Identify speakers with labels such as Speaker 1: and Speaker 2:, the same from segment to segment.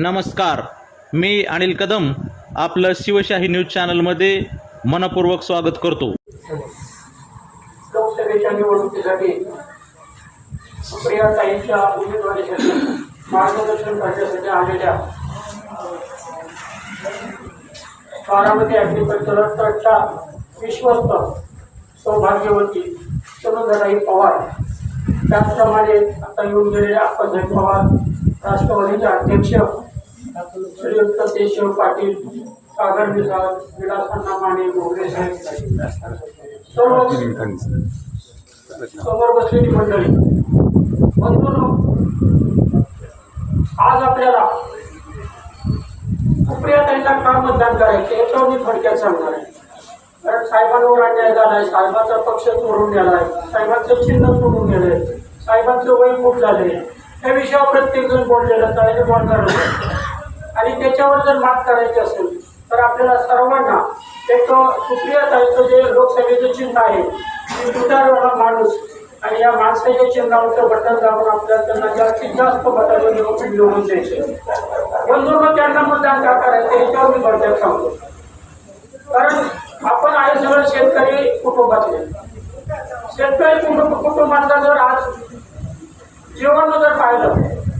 Speaker 1: नमस्कार. मी अनिल कदम आपलं शिवशाही न्यूज चॅनलमध्ये मनपूर्वक स्वागत करतो.
Speaker 2: लोकसभेच्या निवडणुकीसाठी प्रियाताईंच्या उमेदवारीसाठी मार्गदर्शन करण्यासाठी आलेल्या बारामती ॲग्रिकल्चरल ट्रस्टच्या विश्वस्त सौभाग्यवती सुनंदराई पवार. त्याचप्रमाणे आता येऊन गेलेल्या आप्पासाहेब पवार राष्ट्रवादीचे अध्यक्ष श्रीयुक्त केशव पाटील सागर मिसाळ विलासन्ना माने मोगरे साहेब सर्व समोर बसलेली मंडळी बंधूंनो आज आपल्याला सुप्रिया त्यांना का मतदान करायचे याच्यावर मी थोडक्यात सांगणार आहे. कारण साहेबांवर अन्याय झालाय साहेबांचा पक्ष चोरून गेलाय साहेबांचं चिन्ह चोरून गेलंय साहेबांचं वय खूप झालंय. त्या विषयावर प्रत्येक जण बोललेलं चालेल बोट होतं. आणि त्याच्यावर जर मात करायची असेल तर आपल्याला सर्वांना एक सुप्रियाताईचं जे लोकसभेचं चिन्ह आहे ते तुटारवाला माणूस आणि या माणसाच्या चिन्हावरचं बटन दाबून आपल्याला त्यांना जास्तीत जास्त मताचं निवडणूक निवडून द्यायचे बंधूंनो त्यांना मतदान का करायचं? याच्यावर मी भरत्यात सांगतो. कारण आपण आहे सगळं शेतकरी कुटुंबातले. शेतकरी कुटुंब कुटुंबातला जर आज जर पाहिलं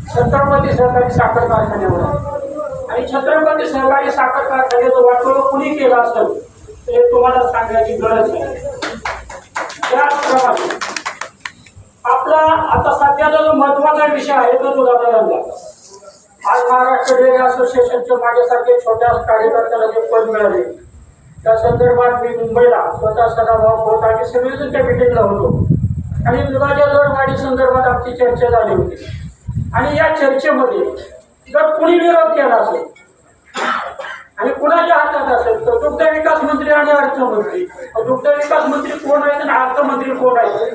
Speaker 2: छत्रपती सहकारी साखर कारखान्यावर आणि छत्रपती सहकारी साखर कारखान्याचं वाटोळं कुणी केलं असेल ते हे तुम्हाला सांगण्याची गरज नाही. त्याचप्रमाणे आपला आता सध्याचा जो महत्त्वाचा विषय आहे तो दुधाचा धंदा आज महाराष्ट्र डेअरी असोसिएशनच्या माझ्यासारखे छोट्या कार्यकर्त्याला जे पद मिळाले त्या संदर्भात मी मुंबईला स्वतः सदाभाव होत आम्ही सगळेजण त्या मिटिंगला होतो. आणि दुधाच्या दरवाढी संदर्भात आमची चर्चा झाली होती. आणि या चर्चेमध्ये जर कुणी विरोध केला असेल आणि कुणाच्या हातात असेल तर दुग्ध विकास मंत्री आणि अर्थमंत्री. दुग्ध विकास मंत्री कोण आहेत आणि अर्थमंत्री कोण आहेत?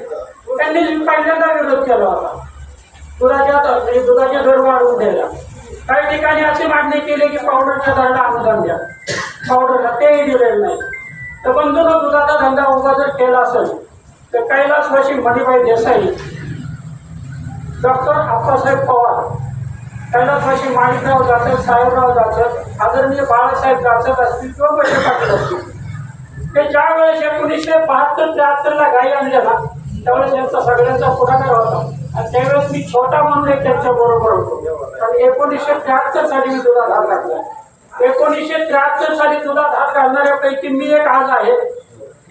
Speaker 2: त्यांनी पहिल्यांदा विरोध केला होता. दुधाच्या म्हणजे दुधाच्या दर वाढवून द्यायला. काही ठिकाणी असे मागणी केली की पावडरच्या दराला अनुदान द्या. पावडरला तेही दिलेलं नाही. तर बंधून दुधाचा धंदा उभा जर केला असेल तर कैलासवासी मणिबाई देसाई. डॉक्टर आप्पासाहेब पवार. कैलासवासी माणिकराव जाधव साहेबराव जाधव आदरणीय बाळासाहेब जाधव असतील किंवा पैसे पाटील असतील. ते ज्या वेळेस एकोणीसशे बहात्तर त्र्याहत्तरला गाई आणल्या ना त्यावेळेस यांचा सगळ्यांचा पुढाकार होता. आणि त्यावेळेस मी छोटा म्हणून एक त्यांच्या बरोबर होतो. आणि एकोणीसशे त्र्याहत्तर साली मी दुधात हात घातला. एकोणीसशे त्र्याहत्तर साली दुधात हात घालणाऱ्यापैकी मी एक आज आहे.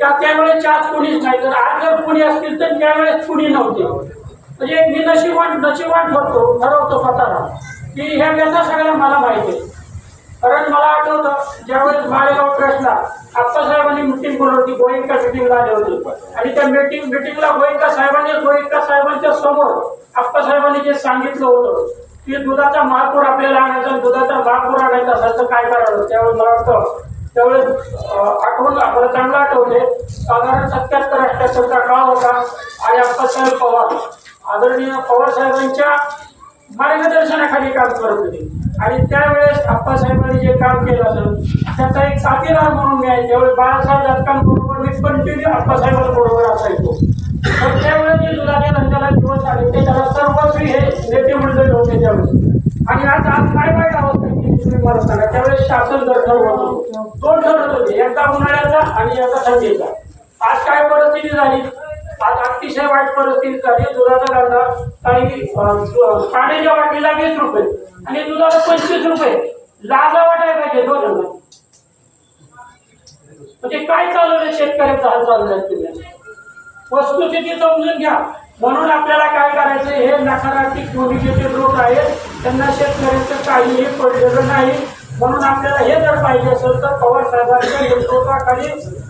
Speaker 2: त्या त्यावेळेस आज कुणीच नाही. तर आज जर कुणी असतील तर त्यावेळेस कुणी नव्हते. म्हणजे मी नशिबान नशिबान ठरतो ठरवतो स्वतःला. की ह्या व्यथा सगळ्या मला माहिती आहे कारण मला आठवतं ज्यावेळेस माळेगाव ट्रस्टला आप्पासाहेबांनी मिटिंग बोलवली गोयंका मिटिंगला आले होते. आणि त्या मिटिंग मिटिंगला गोयंका साहेबांनी गोयंका साहेबांच्या समोर आप्पासाहेबांनी जे सांगितलं होतं की दुधाचा महापूर आपल्याला आणायचा दुधाचा महापूर आणायचा असेल तर काय करावं त्यावेळेस मला वाटतं त्यावेळेस अं, आठवण चांगलं आठवते. साधारण सत्याहत्तर अठ्याहत्तरचा काळ होता. आणि आप्पासाहेब पवार आदरणीय पवार साहेबांच्या मार्गदर्शनाखाली काम करत होते. आणि त्यावेळेस आप्पासाहेबांनी जे काम केलं असेल त्याचा एक साथीदार म्हणून मी आहे. त्यावेळेस बाळासाहेब जातकांबरोबर मी कंटिन्यू आप्पासाहेबांबरोबर असायचो. तर त्यावेळेस जे दुधाच्या धंद्याला दिवस आले ते त्याला सर्वस्वी हे नेते मंडळी होते त्यावेळेस आणि आज आज काय वाईट अवस्था आहे की तुम्ही मला सांगा त्यावेळेस शासन दर ठरवत दोन ठरवत होते एकदा उन्हाळ्याचा आणि एकदा थंडीचा. आज काय परिस्थिती झाली? आज अतिशय वाईट परिस्थिती झाली. दुधाचा धंदा काही पाण्याच्या वाटणीला वीस रुपये आणि दुधाला पंचवीस रुपये. लाजा वाटायला पाहिजे दोन हजार म्हणजे काय चालवलं शेतकऱ्याचा हाल चाललाय तुम्ही? वस्तुस्थिती समजून घ्या. म्हणून आपल्याला काय करायचं हे नकारात्मक भूमिकेचे लोक आहेत. त्यांना शेतकऱ्यांचं काहीही पडलेलं नाही. म्हणून आपल्याला हे जर पाहिजे असेल तर पवार साहेबांच्या नेतृत्वाखाली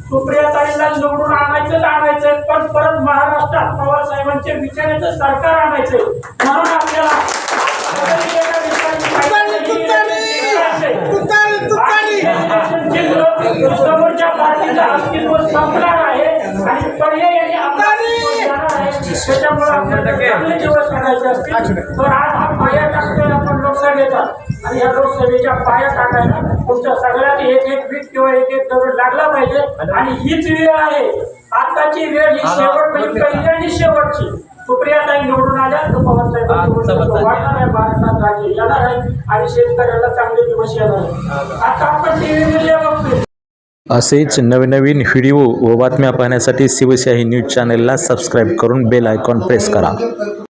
Speaker 2: सुप्रियाताईंना निवडून आणायचंच आणायचं पण परत महाराष्ट्रात पवार साहेबांचे विचारायचं सरकार आणायचंय म्हणून आपल्याला. समोरच्या पार्टीचं अस्तित्व संपणार आहे आणि आहे. त्याच्यामुळे आपल्याला चांगले दिवस काढायचे असतील. तर आज हा पाया लोकसभेचा आणि या लोकसभेच्या पाया टाकायला तुमच्या सगळ्यांनी एक एक वीट किंवा एक एक दरड लागला पाहिजे. आणि हीच वेळ आहे. आताची वेळ ही शेवट म्हणजे पहिली आणि शेवटची. सुप्रियाताई निवडून आल्या. तर पवार साहेबांची गोष्ट वाढणार आहे महाराष्ट्रात राज्य येणार आहे. आणि शेतकऱ्याला चांगले दिवस येणार आहे आता आपण टीव्ही मीडिया बघतोय.
Speaker 1: असेच नवनवीन व्हिडिओ व बातम्या पाहण्यासाठी शिवशाही न्यूज चॅनलला सबस्क्राईब करून बेल आयकॉन प्रेस करा.